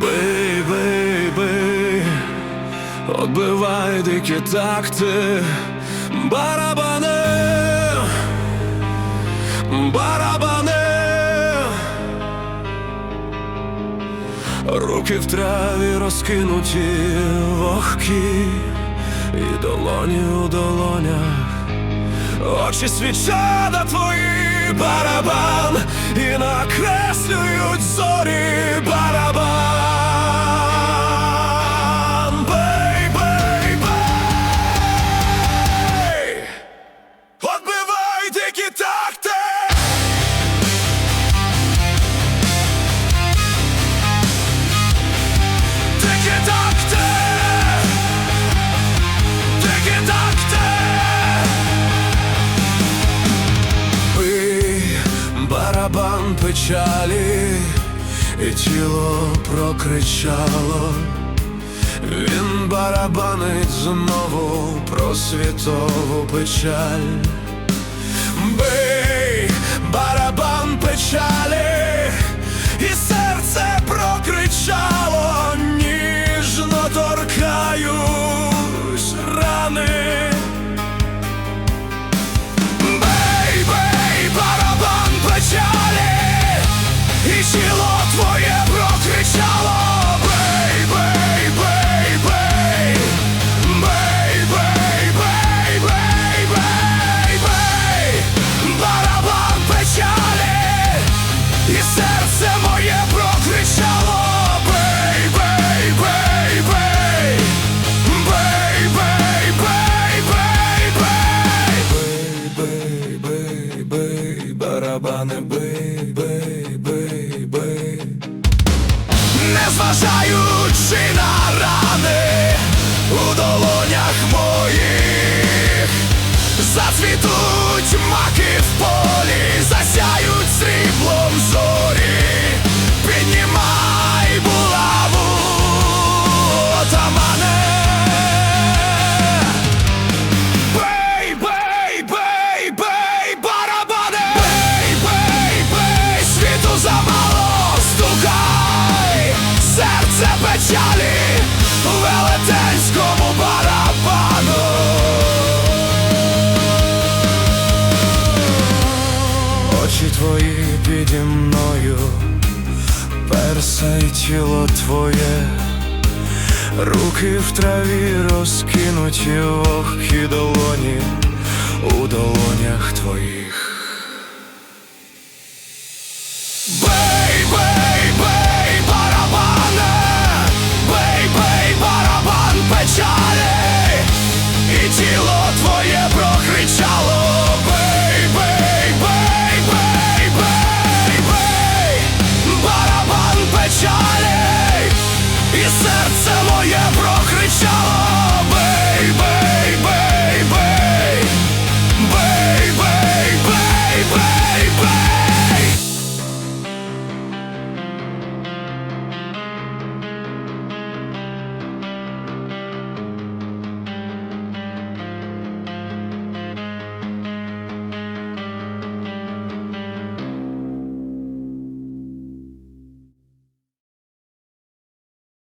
Бий, бий, бий, Отбивай дикі такти, барабани, барабани, руки в траві розкинуті вогкі, і долоні у долонях, очі свіча на твої барабан, і накреслюють зорі барабан. Барабан печалі, і тіло прокричало. Він барабанить знову про світову печаль. барабани бий, бий, бий, бий. Не зважаю твої піді мною, перса й тіло твоє. Руки в траві розкинуті вогкі долоні у долонях твоїх. серце моє прокричало.